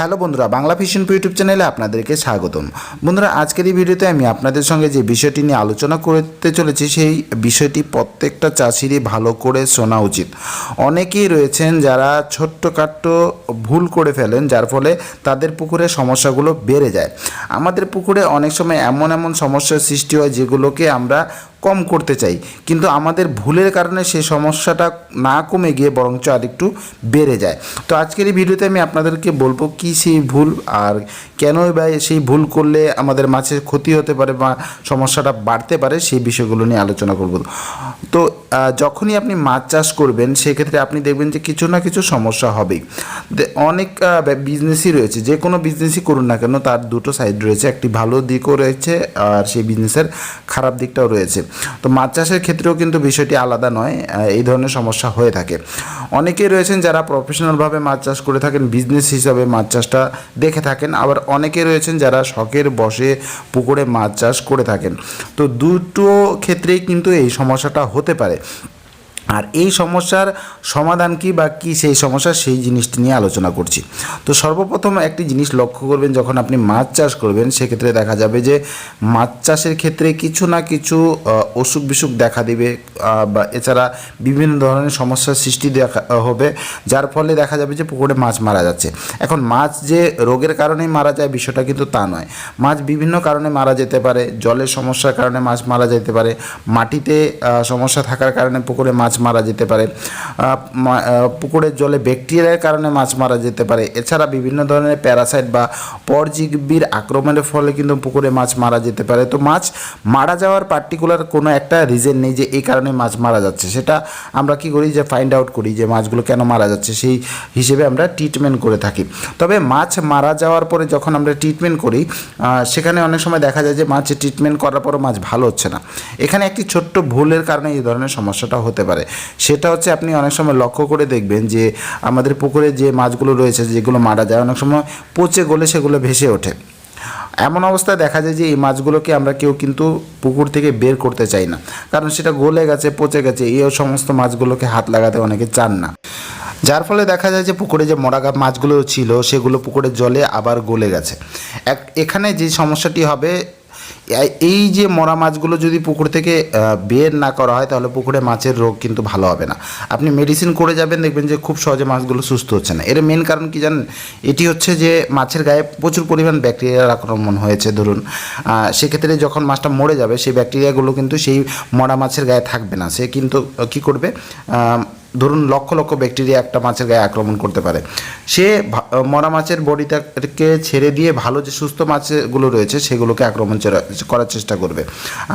Hello বন্ধুরা, Bangla fission YouTube চ্যানেলে আপনাদেরকে স্বাগতম। বন্ধুরা, আজকের এই ভিডিওতে আমি আপনাদের সঙ্গে যে বিষয়টি নিয়ে আলোচনা করতে চলেছি, সেই বিষয়টি প্রত্যেকটা চাষিরই ভালো করে শোনা উচিত। অনেকেই রয়েছেন যারা ছোট্টখাট্ট ভুল করে ফেলেন, যার ফলে তাদের পুকুরে সমস্যাগুলো বেড়ে যায়। আমাদের পুকুরে অনেক সময় এমন এমন সমস্যার সৃষ্টি হয়, যেগুলোকে আমরা কম করতে চাই। কিন্তু আমাদের ভুলের কারণে সেই সমস্যাটা না কমে গিয়ে বরঞ্চ আর একটু বেড়ে যায়। তো আজকের এই ভিডিওতে আমি আপনাদেরকে বলব কি সেই ভুল আর কেনই বা সেই ভুল করলে আমাদের মাছের ক্ষতি হতে পারে বা সমস্যাটা বাড়তে পারে সেই বিষয়গুলো নিয়ে আলোচনা করব। তো যখনই আপনি মাছ চাষ করবেন সেক্ষেত্রে আপনি দেখবেন যে কিছু না কিছু সমস্যা হবেই। অনেক বিজনেসই রয়েছে, যে কোনো বিজনেসই করুন না কেন তার দুটো সাইড রয়েছে, একটি ভালো দিকও রয়েছে আর সেই বিজনেসের খারাপ দিকটাও রয়েছে। তো মাছ চাষের ক্ষেত্রেও কিন্তু বিষয়টি আলাদা নয় এই ধরনের সমস্যা হয়ে থাকে। অনেকেই রয়েছেন যারা প্রফেশনালভাবে মাছ চাষ করে থাকেন বিজনেস হিসাবে মাছ চাষটা দেখে থাকেন। আবার অনেকে রয়েছেন যারা শখের বসে পুকুরে মাছ চাষ করে থাকেন। তো দুটো ক্ষেত্রেই কিন্তু এই সমস্যাটা হতে পারে। আর এই সমস্যার সমাধান কি বা কি সেই সমস্যা সেই জিনিসটি নিয়ে আলোচনা করছি। তো সর্বপ্রথম একটি জিনিস লক্ষ্য করবেন, যখন আপনি মাছ চাষ করবেন, সেক্ষেত্রে দেখা যাবে যে মাছ চাষের ক্ষেত্রে কিছু না কিছু অসুখ বিসুখ দেখা দিবে বা এছাড়া বিভিন্ন ধরনের সমস্যার সৃষ্টি দেখা হবে, যার ফলে দেখা যাবে যে পুকুরে মাছ মারা যাচ্ছে। এখন মাছ যে রোগের কারণেই মারা যায় বিষয়টা কিন্তু তা নয়। মাছ বিভিন্ন কারণে মারা যেতে পারে, জলের সমস্যার কারণে মাছ মারা যেতে পারে, মাটিতে সমস্যা থাকার কারণে পুকুরে মাছ মারা যেতে পারে। পুকুরের জলে ব্যাকটেরিয়ার কারণে মাছ মারা যেতে পারে। এছাড়া বিভিন্ন ধরনের প্যারাসাইট বা পরজীবীর আক্রমণের ফলে কিন্তু পুকুরে মাছ মারা যেতে পারে। তো মাছ মারা যাওয়ার পার্টিকুলার কোনো একটা রিজন নেই যে এই কারণে মাছ মারা যাচ্ছে। সেটা আমরা কি করি যে ফাইন্ড আউট করি যে মাছগুলো কেন মারা যাচ্ছে, সেই হিসেবে আমরা ট্রিটমেন্ট করে থাকি। তবে মাছ মারা যাওয়ার পরে যখন আমরা ট্রিটমেন্ট করি সেখানে অনেক সময় দেখা যায় যে মাছের ট্রিটমেন্ট করার পরও মাছ ভালো হচ্ছে না। এখানে একটি ছোট্ট ভুলের কারণে এই ধরনের সমস্যাটা হতে পারে। সেটা হচ্ছে আপনি অনেক সময় লক্ষ্য করে দেখবেন যে আমাদের পুকুরে যে মাছগুলো রয়েছে, যেগুলো মারা যায়, অনেক সময় পচে গলে সেগুলো ভেসে ওঠে। এমন অবস্থায় দেখা যায় যে এই মাছগুলোকে আমরা কেউ কিন্তু পুকুর থেকে বের করতে চাই না। কারণ সেটা গলে গেছে, পচে গেছে, এই সমস্ত মাছগুলোকে হাত লাগাতে অনেকে চান না। যার ফলে দেখা যায় যে পুকুরে যে মরাগা মাছগুলো ছিল, সেগুলো পুকুরের জলে আবার গলে গেছে। এক এখানে যে সমস্যাটি হবে এই যে মরা মাছগুলো যদি পুকুর থেকে বের না করা হয়, তাহলে পুকুরে মাছের রোগ কিন্তু ভালো হবে না। আপনি মেডিসিন করে যাবেন, দেখবেন যে খুব সহজে মাছগুলো সুস্থ হচ্ছে না। এর মেন কারণ কি জানেন? এটি হচ্ছে যে মাছের গায়ে প্রচুর পরিমাণ ব্যাকটেরিয়ার আক্রমণ হয়েছে, ধরুন। সেক্ষেত্রে যখন মাছটা মরে যাবে, সেই ব্যাকটেরিয়াগুলো কিন্তু সেই মরা মাছের গায়ে থাকবে না। সে কিন্তু কী করবে? ধরুন লক্ষ লক্ষ ব্যাকটেরিয়া একটা মাছের গায়ে আক্রমণ করতে পারে। সে মরা মাছের বডিটাকে ছেড়ে দিয়ে ভালো যে সুস্থ মাছগুলো রয়েছে, সেগুলোকে আক্রমণ করার চেষ্টা করবে।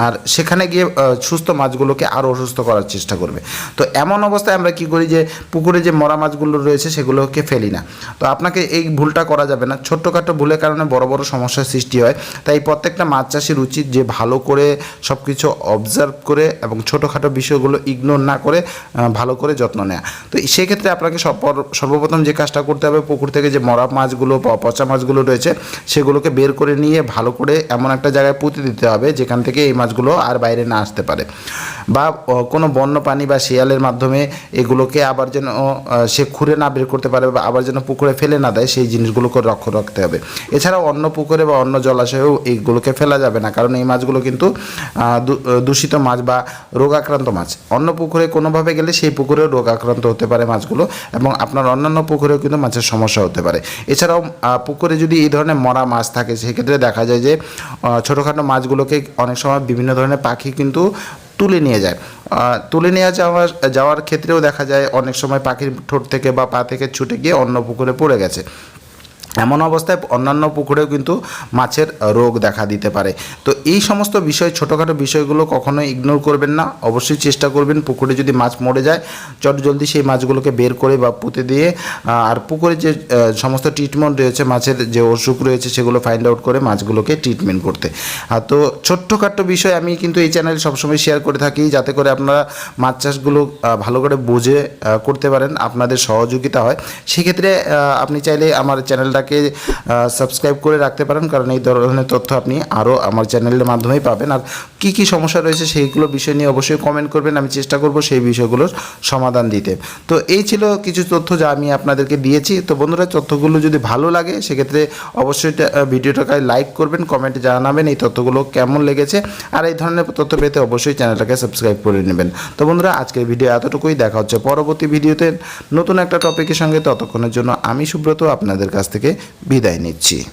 আর সেখানে গিয়ে সুস্থ মাছগুলোকে আরও অসুস্থ করার চেষ্টা করবে। তো এমন অবস্থায় আমরা কি করি যে, পুকুরে যে মরা মাছগুলো রয়েছে, সেগুলোকে ফেলি না। তো আপনাকে এই ভুলটা করা যাবে না। ছোট্টখাটো ভুলের কারণে বড় বড় সমস্যার সৃষ্টি হয়। তাই প্রত্যেকটা মাছ চাষির উচিত যে, ভালো করে সব কিছু অবজার্ভ করে এবং ছোটোখাটো বিষয়গুলো ইগনোর না করে ভালো করে যত্ন নেওয়া তো সেক্ষেত্রে আপনাকে সর্ব- সর্বপ্রথম যে কাজটা করতে হবে, পুকুর থেকে যে মরা মাছগুলো বা পচা মাছগুলো রয়েছে, সেগুলোকে বের করে নিয়ে ভালো করে এমন একটা জায়গায় পুঁতে দিতে হবে, যেখান থেকে এই মাছগুলো আর বাইরে না আসতে পারে। বা কোনো বন্য প্রাণী বা শিয়ালের মাধ্যমে এগুলোকে আবার যেন সে খুঁড়ে না বের করতে পারে বা আবার যেন পুকুরে ফেলে না দেয়, সেই জিনিসগুলোকে লক্ষ্য রাখতে হবে। এছাড়াও অন্য পুকুরে বা অন্য জলাশয়েও এইগুলোকে ফেলা যাবে না, কারণ এই মাছগুলো কিন্তু দূষিত মাছ বা রোগাক্রান্ত মাছ। অন্য পুকুরে কোনোভাবে গেলে সেই পুকুরেও রোগ আক্রান্ত হতে পারে মাছগুলো এবং আপনার অন্যান্য পুকুরেও কিন্তু মাছের সমস্যা হতে পারে। এছাড়াও পুকুরে যদি এই ধরনের মরা মাছ থাকে, সেক্ষেত্রে দেখা যায় যে ছোটোখাটো মাছগুলোকে অনেক সময় বিভিন্ন ধরনের পাখি কিন্তু তুলে নিয়ে যায়। তুলে নিয়ে যাওয়ার যাওয়ার ক্ষেত্রেও দেখা যায় অনেক সময় পাখির ঠোঁট থেকে বা পা থেকে ছুটে গিয়ে অন্য পুকুরে পড়ে গেছে। এমন অবস্থায় অন্যান্য পুকুরেও কিন্তু মাছের রোগ দেখা দিতে পারে। তো এই সমস্ত বিষয়, ছোটোখাটো বিষয়গুলো কখনোই ইগনোর করবেন না। অবশ্যই চেষ্টা করবেন পুকুরে যদি মাছ মরে যায়, চট জলদি সেই মাছগুলোকে বের করে বা পুঁতে দিয়ে আর পুকুরে যে সমস্ত ট্রিটমেন্ট রয়েছে, মাছের যে অসুখ রয়েছে সেগুলো ফাইন্ড আউট করে মাছগুলোকে ট্রিটমেন্ট করতে। তো ছোট্টখাট্ট বিষয় আমি কিন্তু এই চ্যানেল সবসময় শেয়ার করে থাকি, যাতে করে আপনারা মাছ চাষগুলো ভালো করে বুঝে করতে পারেন, আপনাদের সহযোগিতা হয়। সেক্ষেত্রে আপনি চাইলে আমার চ্যানেলটাকে চ্যানেলটাকে সাবস্ক্রাইব করে রাখতে পারেন, কারণ এই ধরনের তথ্য আপনি আরও আমার চ্যানেলের মাধ্যমেই পাবেন। আর কী কী সমস্যা রয়েছে সেইগুলো বিষয় নিয়ে অবশ্যই কমেন্ট করবেন, আমি চেষ্টা করব সেই বিষয়গুলোর সমাধান দিতে। তো এই ছিল কিছু তথ্য যা আমি আপনাদেরকে দিয়েছি। তো বন্ধুরা, তথ্যগুলো যদি ভালো লাগে, সেক্ষেত্রে অবশ্যই ভিডিওটাকে লাইক করবেন কমেন্টে জানাবেন এই তথ্যগুলো কেমন লেগেছে। আর এই ধরনের তথ্য পেতে অবশ্যই চ্যানেলটাকে সাবস্ক্রাইব করে নেবেন। তো বন্ধুরা, আজকের ভিডিও এতটুকুই। দেখা হচ্ছে পরবর্তী ভিডিওতে নতুন একটা টপিকের সঙ্গে। ততক্ষণের জন্য আমি সুব্রত, আপনাদের কাছ থেকে বিদায় নিচ্ছি।